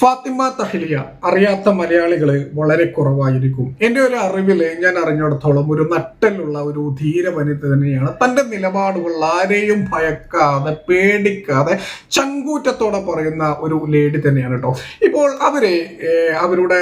ഫാത്തിമ തഹ്ലിയ അറിയാത്ത മലയാളികൾ വളരെ കുറവായിരിക്കും. എന്റെ ഒരു അറിവിൽ ഞാൻ അറിഞ്ഞിടത്തോളം ഒരു നട്ടലുള്ള ഒരു ധീര വനിത തന്നെയാണ്. തന്റെ നിലപാടുകൾ ആരെയും ഭയക്കാതെ പേടിക്കാതെ ചങ്കൂറ്റത്തോടെ പറയുന്ന ഒരു ലേഡി തന്നെയാണ് കേട്ടോ. ഇപ്പോൾ അവരെ അവരുടെ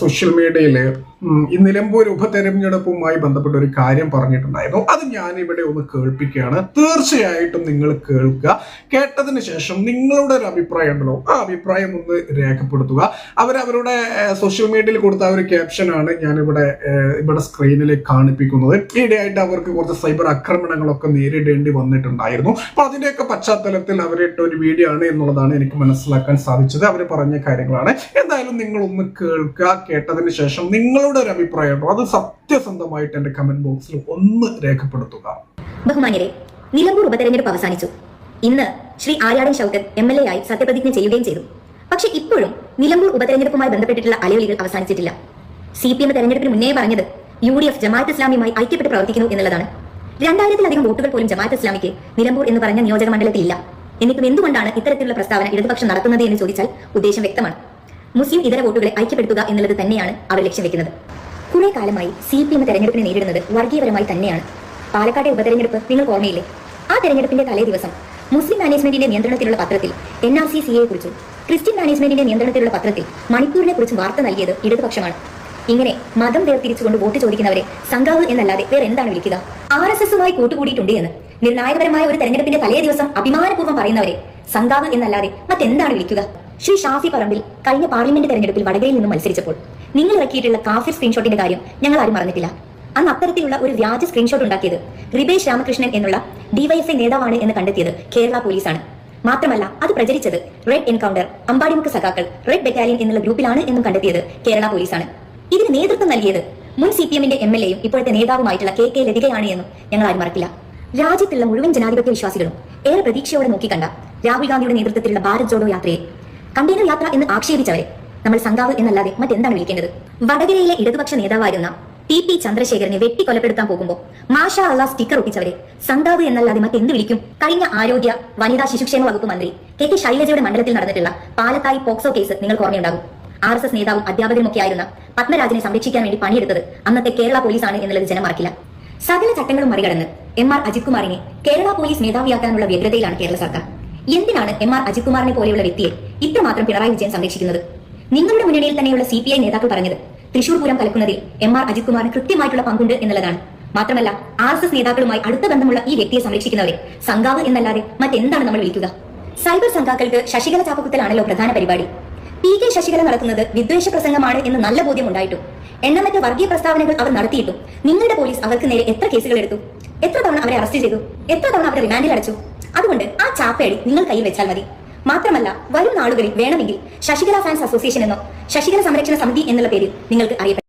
സോഷ്യൽ മീഡിയയിൽ ഈ നിലമ്പൂർ ഉപതെരഞ്ഞെടുപ്പുമായി ബന്ധപ്പെട്ട ഒരു കാര്യം പറഞ്ഞിട്ടുണ്ടായിരുന്നു. അത് ഞാൻ ഇവിടെ ഒന്ന് കേൾപ്പിക്കുകയാണ്. തീർച്ചയായിട്ടും നിങ്ങൾ കേൾക്കുക. കേട്ടതിന് ശേഷം നിങ്ങളുടെ ഒരു അഭിപ്രായം ഉണ്ടല്ലോ. ആ അഭിപ്രായം ഒന്ന് രേഖപ്പെടുത്തുക. അവർ അവരുടെ സോഷ്യൽ മീഡിയയിൽ കൊടുത്ത ഒരു ക്യാപ്ഷനാണ് ഞാനിവിടെ ഇവിടെ സ്ക്രീനിൽ കാണിപ്പിക്കുന്നത്. ഈയിടെയായിട്ട് അവർക്ക് കുറച്ച് സൈബർ ആക്രമണങ്ങളൊക്കെ നേരിടേണ്ടി വന്നിട്ടുണ്ടായിരുന്നു. അപ്പൊ അതിന്റെയൊക്കെ പശ്ചാത്തലത്തിൽ അവരിട്ട ഒരു വീഡിയോ ആണ് എന്നുള്ളതാണ് എനിക്ക് മനസ്സിലാക്കാൻ സാധിച്ചത്. അവർ പറഞ്ഞ കാര്യങ്ങളാണ്. എന്തായാലും നിങ്ങളൊന്ന് കേൾക്കുക. കേട്ടതിന് ശേഷം നിങ്ങളുടെ ഒരു അഭിപ്രായം ഉണ്ടോ? അത് സത്യസന്ധമായിട്ട് എന്റെ കമന്റ് ബോക്സിൽ ഒന്ന് രേഖപ്പെടുത്തുക. ബഹുമാന്യരെ നിലമ്പൂർ ഉപതെരഞ്ഞെടുപ്പ് അവസാനിച്ചു. ഇന്ന് Sree Aryadan Shoukath M L A ആയി സത്യപ്രതിജ്ഞ ചെയ്യുകയും ചെയ്തു. പക്ഷെ ഇപ്പോഴും നിലമ്പൂർ ഉപതെരഞ്ഞെടുപ്പുമായി ബന്ധപ്പെട്ടിട്ടുള്ള അലയൊലികൾ അവസാനിച്ചിട്ടില്ല. സി പി എം തെരഞ്ഞെടുപ്പിന് മുന്നേ പറഞ്ഞത് യു ഡി എഫ് ജമാഅത്ത് ഇസ്ലാമിയുമായി ഐക്യപ്പെട്ട് പ്രവർത്തിക്കുന്നു എന്നുള്ളതാണ്. രണ്ടായിരത്തിലധികം വോട്ടുകൾ പോലും ജമാഅത്ത് ഇസ്ലാമിക്ക് നിലമ്പൂർ എന്ന് പറഞ്ഞ നിയോജക മണ്ഡലത്തിൽ ഇല്ല എന്നിട്ടും എന്തുകൊണ്ടാണ് ഇത്തരത്തിലുള്ള പ്രസ്താവന ഇടതുപക്ഷം നടത്തുന്നത് എന്ന് ചോദിച്ചാൽ ഉദ്ദേശം വ്യക്തമാണ്. മുസ്ലിം ഇതര വോട്ടുകളെ ഐക്യപ്പെടുത്തുക എന്നുള്ളത് തന്നെയാണ് അവർ ലക്ഷ്യം വെക്കുന്നത്. കുറെ കാലമായി സി പി എം തെരഞ്ഞെടുപ്പിനെ നേരിടുന്നത് വർഗീയപരമായി തന്നെയാണ്. പാലക്കാട്ടെ ഉപതെരഞ്ഞെടുപ്പ് നിങ്ങൾ ഓർമ്മയില്ലേ? ആ തെരഞ്ഞെടുപ്പിന്റെ തലേ ദിവസം മുസ്ലിം മാനേജ്മെന്റിന്റെ നിയന്ത്രണത്തിലുള്ള പത്രത്തിൽ എൻ ആർ സി സിയെ കുറിച്ചും ക്രിസ്ത്യൻ മാനേജ്മെന്റിന്റെ നിയന്ത്രണത്തിലുള്ള പത്രത്തിൽ മണിപ്പൂരിനെ കുറിച്ചും വാർത്ത നൽകിയത് ഇടതുപക്ഷമാണ്. ഇങ്ങനെ മതം വേർതിരിച്ചുകൊണ്ട് വോട്ട് ചോദിക്കുന്നവരെ സംഘാവ് എന്നല്ലാതെ വേറെ എന്താണ് വിളിക്കുക? ആർ എസ് എസുമായി കൂട്ടുകൂടിയിട്ടുണ്ട് എന്ന് നിർണായകപരമായ ഒരു തെരഞ്ഞെടുപ്പിന്റെ തലേ ദിവസം അഭിമാനപൂർവം പറയുന്നവരെ സംഘാവ് എന്നല്ലാതെ മറ്റെന്താണ് വിളിക്കുക? ശ്രീ ഷാഫി പറമ്പിൽ കഴിഞ്ഞ പാർലമെന്റ് തെരഞ്ഞെടുപ്പിൽ വടകരയിൽ നിന്നും മത്സരിച്ചപ്പോൾ നിങ്ങൾ ഇറക്കിയിട്ടുള്ള കാഫിർ സ്ക്രീൻഷോട്ടിന്റെ കാര്യം ഞങ്ങൾ ആരും അറിഞ്ഞിട്ടില്ല അന്ന് അത്തരത്തിലുള്ള ഒരു വ്യാജ സ്ക്രീൻഷോട്ട് ഉണ്ടാക്കിയത് റിബേഷ് രാമകൃഷ്ണൻ എന്നുള്ള ഡിവൈഎഫ്ഐ നേതാവാണ് എന്ന് കണ്ടെത്തിയത് കേരള പോലീസാണ്. മാത്രമല്ല അത് പ്രചരിച്ചത് റെഡ് എൻകൗണ്ടർ അമ്പാടിമുക്ക് സഖാക്കൾ റെഡ് ബറ്റാലിയൻ എന്നുള്ള ഗ്രൂപ്പിലാണ് എന്നും കണ്ടെത്തിയത് കേരള പോലീസാണ്. ഇതിന് നേതൃത്വം നൽകിയത് മുൻ സി പി എമ്മിന്റെ എം എൽ എയും ഇപ്പോഴത്തെ നേതാവുമായിട്ടുള്ള കെ കെ ലതികയാണ് എന്നും ഞങ്ങൾ ആരും മറക്കില്ല. രാജ്യത്തുള്ള മുഴുവൻ ജനാധിപത്യ വിശ്വാസികളും ഏറെ പ്രതീക്ഷയോടെ നോക്കിക്കണ്ട രാഹുൽ ഗാന്ധിയുടെ നേതൃത്വത്തിലുള്ള ഭാരത് ജോഡോ യാത്രയെ കണ്ടെയ്നർ യാത്ര എന്ന് ആക്ഷേപിച്ചവരെ നമ്മൾ സംഘാവ് എന്നല്ലാതെ മറ്റെന്താണ് വിളിക്കേണ്ടത്? വടകരയിലെ ഇടതുപക്ഷ നേതാവായിരുന്ന ടി പി ചന്ദ്രശേഖരനെ വെട്ടിക്കൊലപ്പെടുത്താൻ പോകുമ്പോൾ മാഷാ അള്ള സ്റ്റിക്കർ ഒട്ടിച്ചവരെ സംഘാവ് എന്നല്ലാതെ മറ്റെന്ത് വിളിക്കും? കഴിഞ്ഞ ആരോഗ്യ വനിതാ ശിശുക്ഷേമ വകുപ്പ് മന്ത്രി കെ കെ ശൈലജയുടെ മണ്ഡലത്തിൽ നടന്നിട്ടുള്ള പാലത്തായി പോക്സോ കേസ് നിങ്ങൾ ഓർമ്മയുണ്ടാകും. ആർ എസ് എസ് നേതാവും അധ്യാപകനുമൊക്കെ ആയിരുന്ന പത്മരാജനെ സംരക്ഷിക്കാൻ വേണ്ടി പണിയെടുത്തത് അന്നത്തെ കേരള പോലീസാണ് എന്നുള്ളത് ജനം മറക്കില്ല സകല ചട്ടങ്ങളും മറികടന്ന് എം ആർ അജിത് കുമാറിനെ കേരള പോലീസ് മേധാവിയാക്കാനുള്ള വ്യഗ്രതയിലാണ് കേരള സർക്കാർ. എന്തിനാണ് എം ആർ അജിത് കുമാറിനെ പോലെയുള്ള വ്യക്തിയെ ഇത്രമാത്രം പിണറായി വിജയൻ സംരക്ഷിക്കുന്നത്? നിങ്ങളുടെ മുന്നണിയിൽ തന്നെയുള്ള സി പി ഐ നേതാക്കൾ പറഞ്ഞത് തൃശൂർ പൂരം കലക്കുന്നതിൽ എം ആർ അജിത് കുമാറിന് കൃത്യമായിട്ടുള്ള പങ്കുണ്ട് എന്നുള്ളതാണ്. മാത്രമല്ല ആർ എസ് എസ് നേതാക്കളുമായി അടുത്ത ബന്ധമുള്ള ഈ വ്യക്തിയെ സംരക്ഷിക്കുന്നവരെ സംഘാവ് എന്നല്ലാതെ മറ്റെന്താണ് നമ്മൾ വിളിക്കുക? സൈബർ സംഘാക്കൾക്ക് ശശികല ചാപ്പക്കുത്തലാണല്ലോ പ്രധാന പരിപാടി. പി കെ ശശികല നടത്തുന്നത് വിദ്വേഷ പ്രസംഗമാണ് എന്ന് നല്ല ബോധ്യം ഉണ്ടായിട്ടും. എണ്ണമറ്റ വർഗീയ പ്രസ്താവനകൾ അവർ നടത്തിയിട്ടും. നിങ്ങളുടെ പോലീസ് അവർക്ക് നേരെ എത്ര കേസുകൾ എടുത്തു? എത്ര തവണ അവരെ അറസ്റ്റ് ചെയ്തു? എത്ര തവണ അവരെ റിമാൻഡിൽ അടച്ചു? അതുകൊണ്ട് ആ ചാപ്പയടി നിങ്ങൾ കയ്യിൽ വെച്ചാൽ മതി. മാത്രമല്ല വരും നാളുകളിൽ വേണമെങ്കിൽ ശശികല ഫാൻസ് അസോസിയേഷൻ എന്നോ ശശികല സംരക്ഷണ സമിതി എന്നുള്ള പേരിൽ നിങ്ങൾക്ക് അറിയപ്പെടും.